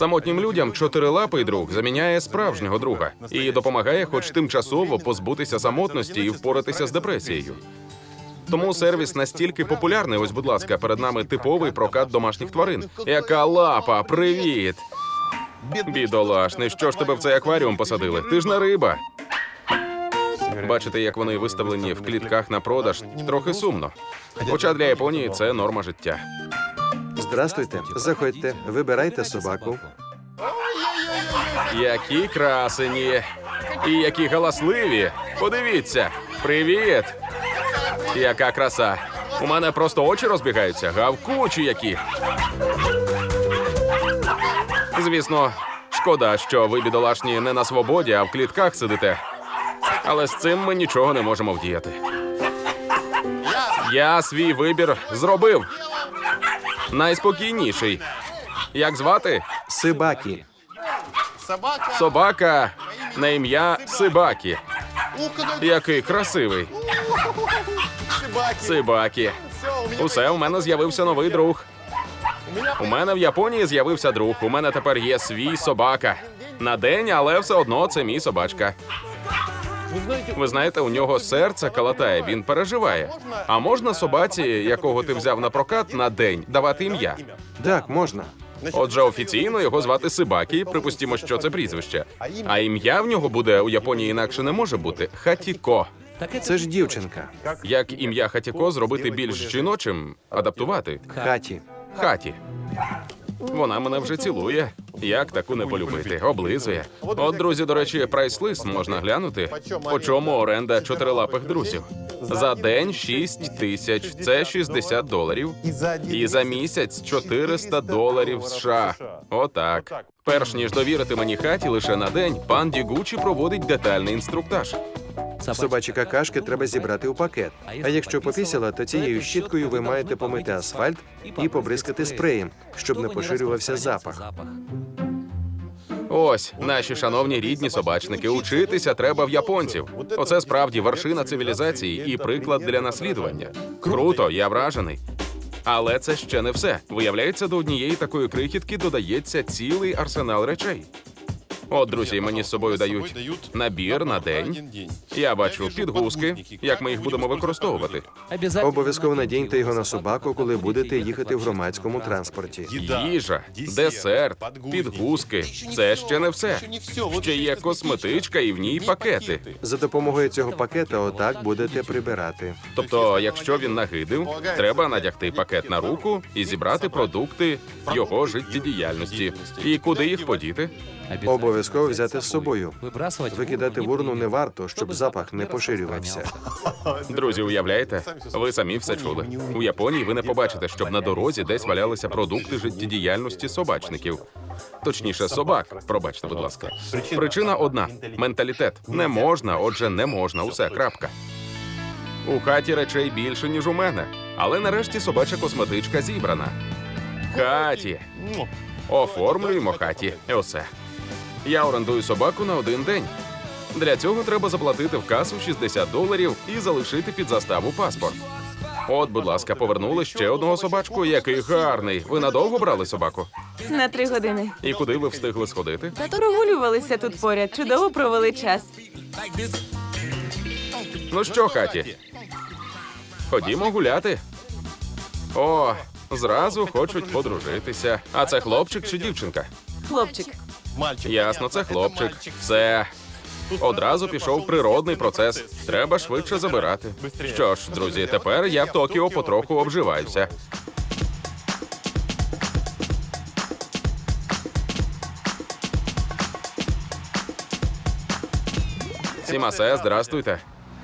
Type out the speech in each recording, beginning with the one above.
Самотнім людям чотирилапий друг заміняє справжнього друга і допомагає, хоч тимчасово позбутися самотності і впоратися з депресією. Тому сервіс настільки популярний. Ось, будь ласка, перед нами типовий прокат домашніх тварин. Яка лапа, привіт! Бідолашний, що ж тебе в цей акваріум посадили? Ти ж не риба. Бачите, як вони виставлені в клітках на продаж, трохи сумно. Хоча для Японії це норма життя. Здрастуйте, заходьте, вибирайте собаку. Які красені і які галасливі. Подивіться, привіт! Яка краса! У мене просто очі розбігаються, гавкучі які. Звісно, шкода, що ви бідолашні не на свободі, а в клітках сидите. Але з цим ми нічого не можемо вдіяти. Я свій вибір зробив. Найспокійніший. Як звати? Сибакі. Собака. Собака на ім'я Сибакі. Який красивий. Сибакі. Усе, у мене з'явився новий друг. У мене в Японії з'явився друг. У мене тепер є свій собака. На день, але все одно це мій собачка. Ви знаєте, у нього серце калатає, він переживає. А можна собаці, якого ти взяв на прокат на день, давати ім'я? Так, можна. Отже, офіційно його звати Сибакі. Припустімо, що це прізвище. А ім'я в нього буде у Японії інакше не може бути Хатіко. Це ж дівчинка. Як ім'я Хатіко зробити більш жіночим, адаптувати Хаті. хаті. Вона мене вже цілує. Як таку не полюбити? Облизує. От, друзі, до речі, прайс-лист можна глянути. По чому оренда чотирилапих друзів? За день 6 тисяч. Це 60 доларів. І за місяць 400 доларів США. Отак. Перш ніж довірити мені хаті лише на день, пан Дігучі проводить детальний інструктаж. Собачі какашки треба зібрати у пакет. А якщо попісяла, то цією щіткою ви маєте помити асфальт і побризкати спреєм, щоб не поширювався запах. Ось наші шановні рідні собачники. Учитися треба в японців. Оце справді вершина цивілізації і приклад для наслідування. Круто, я вражений. Але це ще не все. Виявляється, до однієї такої крихітки додається цілий арсенал речей. От, друзі, мені з собою дають набір на день. Я бачу підгузки, як ми їх будемо використовувати. Обов'язково надіньте його на собаку, коли будете їхати в громадському транспорті. Їжа, десерт, підгузки. Це ще не все. Ще є косметичка і в ній пакети. За допомогою цього пакета отак будете прибирати. Тобто, якщо він нагидив, треба надягти пакет на руку і зібрати продукти його життєдіяльності. І куди їх подіти? Обов'язково взяти з собою. Викидати в урну не варто, щоб запах не поширювався. Друзі, уявляєте? Ви самі все чули. У Японії ви не побачите, щоб на дорозі десь валялися продукти життєдіяльності собачників. Точніше, собак. Пробачте, будь ласка. Причина одна: менталітет. Не можна, отже, не можна. Усе, крапка. У хаті речей більше, ніж у мене. Але нарешті собача косметичка зібрана. Хаті. Оформлюємо хаті. І Осе. Я орендую собаку на один день. Для цього треба заплатити в касу 60 доларів і залишити під заставу паспорт. От, будь ласка, повернули ще одного собачку, який гарний. Ви надовго брали собаку? На три години. І куди ви встигли сходити? Та прогулювалися тут поряд. Чудово провели час. Ну що, хаті? Ходімо гуляти. О, зразу хочуть подружитися. А це хлопчик чи дівчинка? Хлопчик. Мальчик. Ясно, це хлопчик. Все. Одразу пішов природний процес. Треба швидше забирати. Що ж, друзі, тепер я в Токіо потроху обживаюся. Сімасе, здрастуйте.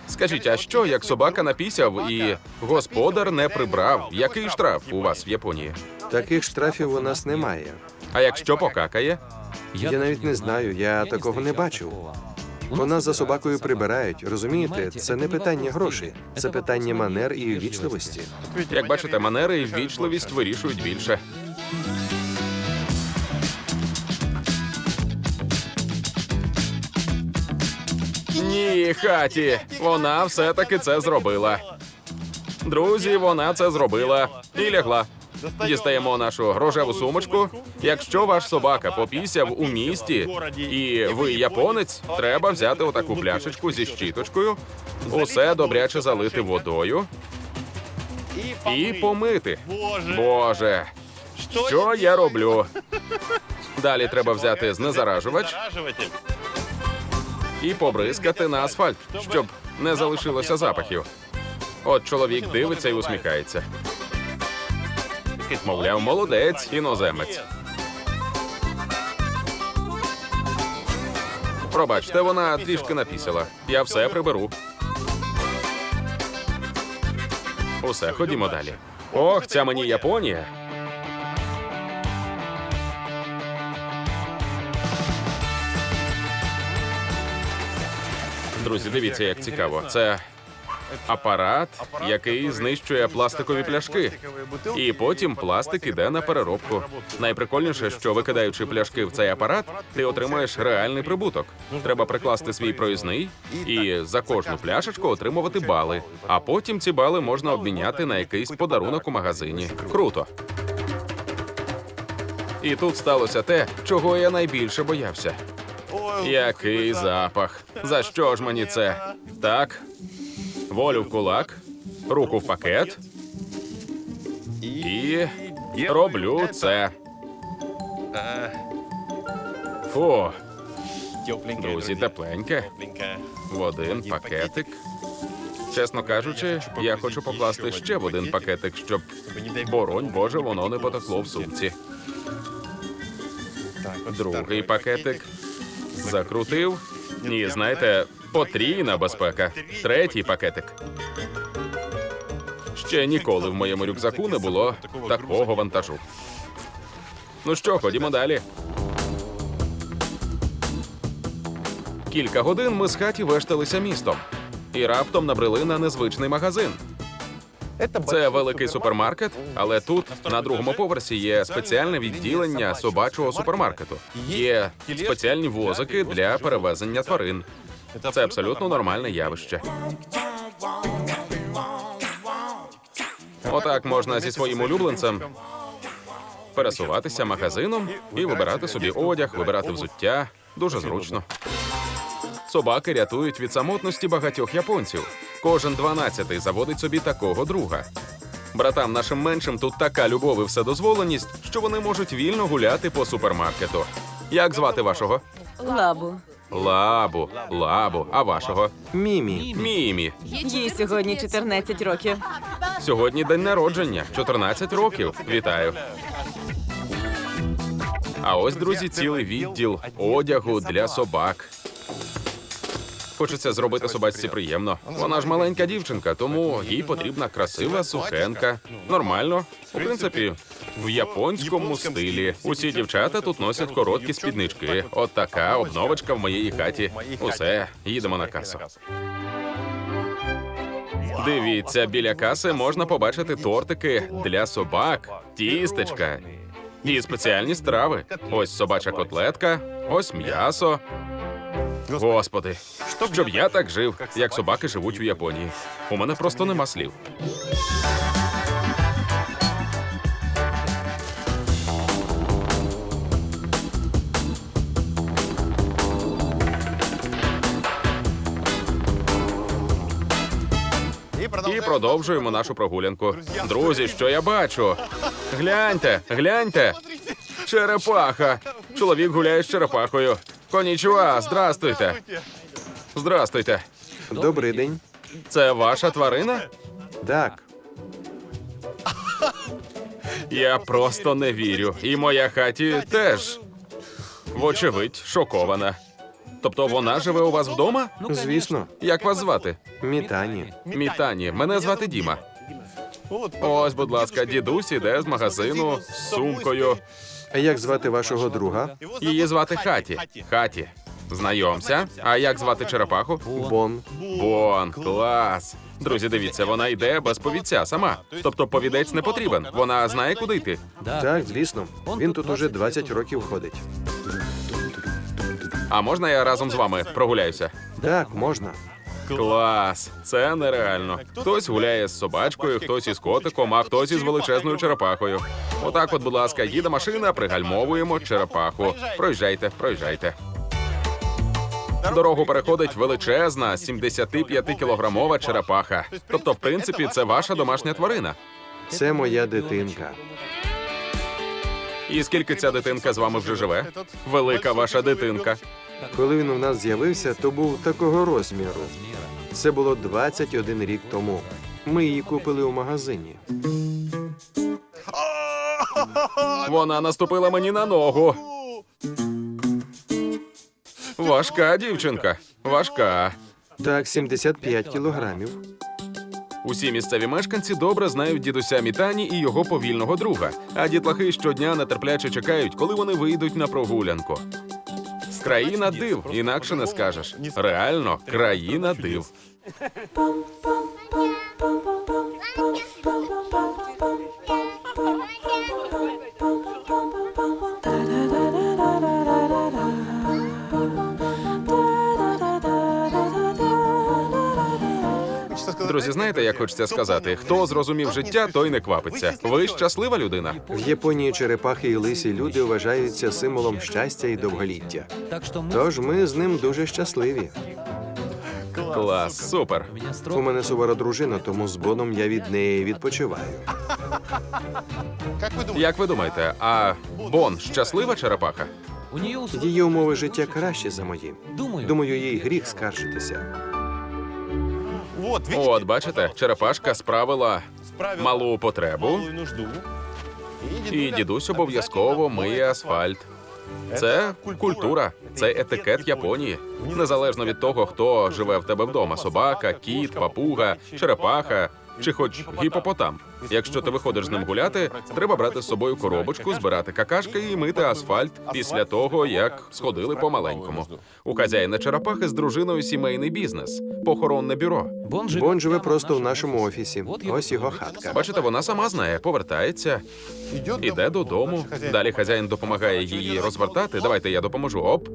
Скажіть, а що, як собака напісяв і господар не прибрав? Який штраф у вас в Японії? Таких штрафів у нас немає. А якщо покакає? Я навіть не знаю, я такого не бачив. Нас за собакою прибирають, розумієте? Це не питання грошей, це питання манер і ввічливості. Як бачите, манери і ввічливість вирішують більше. Ні, хаті, вона все-таки це зробила. Друзі, вона це зробила і лягла. Дістаємо нашу рожеву сумочку. Якщо ваш собака попісяв у місті і ви японець, треба взяти отаку пляшечку зі щіточкою, усе добряче залити водою і помити. Боже, що я роблю? Далі треба взяти знезаражувач і побризкати на асфальт, щоб не залишилося запахів. От чоловік дивиться і усміхається. Мовляв, молодець, іноземець. Пробачте, вона трішки напісила. Я все приберу. Усе, ходімо далі. Ох, ця мені Японія. Друзі, дивіться, як цікаво. Це апарат, який знищує пластикові пляшки. І потім пластик іде на переробку. Найприкольніше, що викидаючи пляшки в цей апарат, ти отримаєш реальний прибуток. Треба прикласти свій проїзний і за кожну пляшечку отримувати бали. А потім ці бали можна обміняти на якийсь подарунок у магазині. Круто. І тут сталося те, чого я найбільше боявся. Який запах. За що ж мені це? Так. Волю в кулак, руку в пакет і роблю це. Фу, друзі, тепленьке. В один пакетик. Чесно кажучи, я хочу покласти ще в один пакетик, щоб, боронь Боже, воно не потекло в сумці. Другий пакетик. Закрутив. Ні, знаєте, потрійна безпека. Третій пакетик. Ще ніколи в моєму рюкзаку не було такого вантажу. Ну що, ходімо далі. Кілька годин ми з хаті вешталися містом і раптом набрели на незвичний магазин. Це великий супермаркет, але тут на другому поверсі є спеціальне відділення собачого супермаркету. Є спеціальні возики для перевезення тварин. Це абсолютно нормальне явище. Отак можна зі своїм улюбленцем пересуватися магазином і вибирати собі одяг, вибирати взуття. Дуже зручно. Собаки рятують від самотності багатьох японців. Кожен дванадцятий заводить собі такого друга. Братам нашим меншим тут така любов і вседозволеність, що вони можуть вільно гуляти по супермаркету. Як звати вашого? Лабу. Лабу, лабу, а вашого? Мімі. Мімі. Їй сьогодні 14 років. Сьогодні день народження, 14 років. Вітаю. А ось, друзі, цілий відділ одягу для собак. Хочеться зробити собачці приємно. Вона ж маленька дівчинка, тому їй потрібна красива сукенка. Нормально. У принципі, в японському стилі. Усі дівчата тут носять короткі спіднички. От така обновочка в моїй хаті. Усе, їдемо на касу. Дивіться, біля каси можна побачити тортики для собак, тістечка і спеціальні страви. Ось собача котлетка, ось м'ясо. Господи, щоб я так жив, як собаки живуть у Японії. У мене просто нема слів. І продовжуємо нашу прогулянку. Друзі, що я бачу? Гляньте, гляньте. Черепаха. Чоловік гуляє з черепахою. Конічуа, здрастуйте. Здрастуйте. Добрий день. Це ваша тварина? Так, Я просто не вірю. І моя хаті теж. Вочевидь, шокована. Тобто вона живе у вас вдома? звісно, Як вас звати? мітані. Мітані. Мене звати Діма. Ось, будь ласка, дідусь іде з магазину з сумкою. А як звати вашого друга? Її звати Хаті. Хаті. Знайомся. А як звати черепаху? Бон. Бон, клас. Друзі, дивіться, вона йде без повідця сама. Тобто повідець не потрібен. Вона знає, куди йти. Так, звісно. Він тут уже 20 років ходить. А можна я разом з вами прогуляюся? Так, можна. Клас, це нереально. Хтось гуляє з собачкою, хтось із котиком, а хтось із величезною черепахою. Отак, от, будь ласка, їде машина, пригальмовуємо черепаху. Проїжджайте, проїжджайте. Дорогу переходить величезна 75-кілограмова черепаха. Тобто, в принципі, це ваша домашня тварина. Це моя дитинка. І скільки ця дитинка з вами вже живе? Велика ваша дитинка. Коли він у нас з'явився, то був такого розміру. Це було 21 рік тому. Ми її купили у магазині. Вона наступила мені на ногу. Важка дівчинка. Важка. Так, 75 кілограмів. Усі місцеві мешканці добре знають дідуся Мітані і його повільного друга. А дітлахи щодня нетерпляче чекають, коли вони вийдуть на прогулянку. Країна див, інакше не скажеш. Реально, країна див. Друзі, знаєте, як хочеться сказати? Хто зрозумів життя, той не квапиться. Ви щаслива людина. В Японії черепахи і лисі люди вважаються символом щастя і довголіття. Тож ми з ним дуже щасливі. Клас, супер. У мене сувора дружина, тому з Боном я від неї відпочиваю. Як ви думаєте, а Бон щаслива черепаха? Її умови життя кращі за мої. Думаю, Думаю, їй гріх скаржитися. От, бачите, черепашка справила Справил малу потребу, і дідусь обов'язково миє асфальт. Це культура, це етикет Японії. Незалежно від того, хто живе в тебе вдома: собака, кіт, папуга, черепаха чи хоч гіпопотам. Якщо ти виходиш з ним гуляти, треба брати з собою коробочку, збирати какашки і мити асфальт після того, як сходили по маленькому. У хазяїна черепахи з дружиною сімейний бізнес, похоронне бюро. Бон живе просто в нашому офісі. Ось його хатка. Бачите, вона сама знає, повертається, іде додому. Далі хазяїн допомагає її розвертати. Давайте я допоможу. Оп.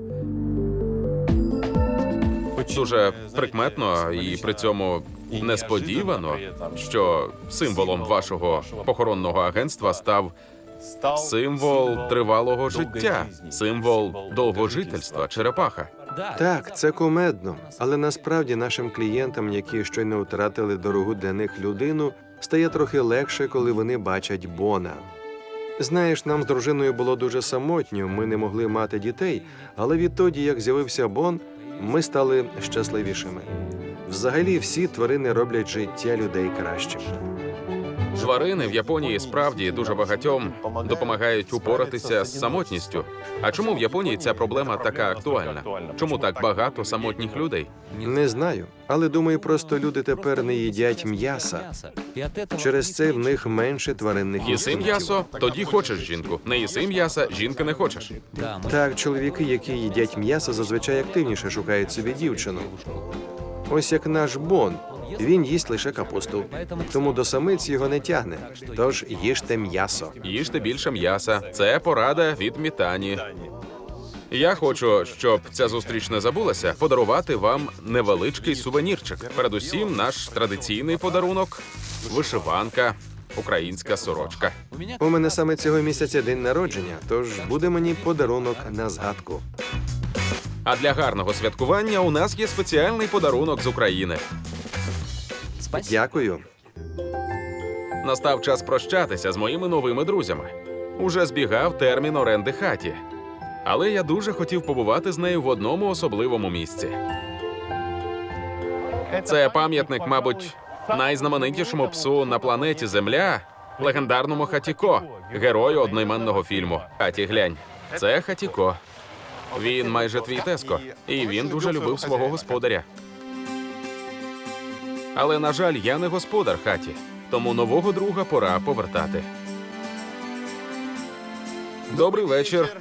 Дуже прикметно і при цьому несподівано, що символом вашого похоронного агентства став символ тривалого життя, символ довгожительства, черепаха. Так, це кумедно, але насправді нашим клієнтам, які щойно втратили дорогу для них людину, стає трохи легше, коли вони бачать Бона. Знаєш, нам з дружиною було дуже самотньо, ми не могли мати дітей, але відтоді, як з'явився Бон, ми стали щасливішими. Взагалі, всі тварини роблять життя людей кращим. Тварини в Японії справді дуже багатьом допомагають упоратися з самотністю. А чому в Японії ця проблема така актуальна? Чому так багато самотніх людей? Не знаю, але думаю, просто люди тепер не їдять м'яса. Через це в них менше тваринних Їси м'ясо, тоді хочеш жінку. Не їси м'яса, жінки не хочеш. Так, чоловіки, які їдять м'ясо, зазвичай активніше шукають собі дівчину. Ось як наш Бон. Він їсть лише капусту, тому до самиць його не тягне. Тож їжте м'ясо. Їжте більше м'яса. Це порада від Мітані. Я хочу, щоб ця зустріч не забулася, подарувати вам невеличкий сувенірчик. Передусім, наш традиційний подарунок вишиванка, українська сорочка. У мене саме цього місяця день народження, тож буде мені подарунок на згадку. А для гарного святкування у нас є спеціальний подарунок з України. Спасибо. Дякую. Настав час прощатися з моїми новими друзями. Уже збігав термін оренди хаті. Але я дуже хотів побувати з нею в одному особливому місці. Це пам'ятник, мабуть, найзнаменитішому псу на планеті Земля, легендарному Хатіко, герою одноіменного фільму. Хаті, глянь, це Хатіко. Він майже твій теско, і він дуже любив свого господаря. Але, на жаль, я не господар хаті, тому нового друга пора повертати. Добрий вечір.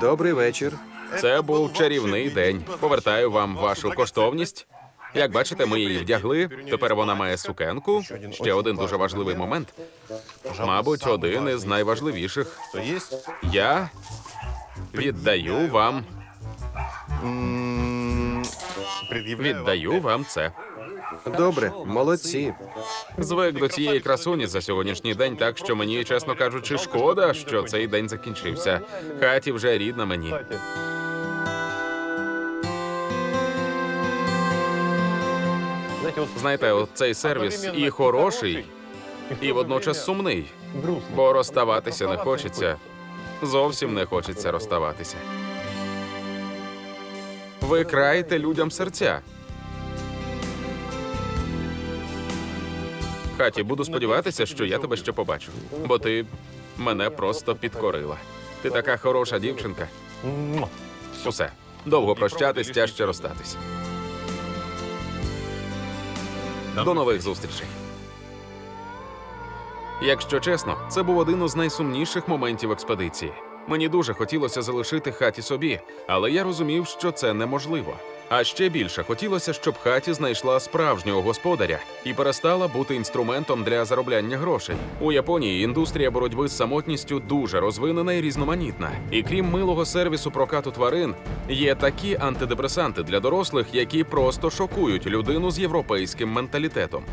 Добрий вечір. Це був чарівний день. Повертаю вам вашу коштовність. Як бачите, ми її вдягли. Тепер вона має сукенку. Ще один дуже важливий момент. Мабуть, один із найважливіших. Я віддаю вам, віддаю вам це. Добре, молодці. Звик до цієї красуні за сьогоднішній день, так що мені, чесно кажучи, шкода, що цей день закінчився. Хаті вже рідна мені. Знаєте, от цей сервіс і хороший, і водночас сумний. Бо розставатися не хочеться. Зовсім не хочеться розставатися. Ви краєте людям серця. Хаті, буду сподіватися, що я тебе ще побачу. Бо ти мене просто підкорила. Ти така хороша дівчинка. Усе. Довго прощатись, тяжче розстатись. До нових зустрічей. Якщо чесно, це був один із найсумніших моментів експедиції. Мені дуже хотілося залишити хаті собі, але я розумів, що це неможливо. А ще більше хотілося, щоб хаті знайшла справжнього господаря і перестала бути інструментом для заробляння грошей. У Японії індустрія боротьби з самотністю дуже розвинена і різноманітна. І крім милого сервісу прокату тварин, є такі антидепресанти для дорослих, які просто шокують людину з європейським менталітетом.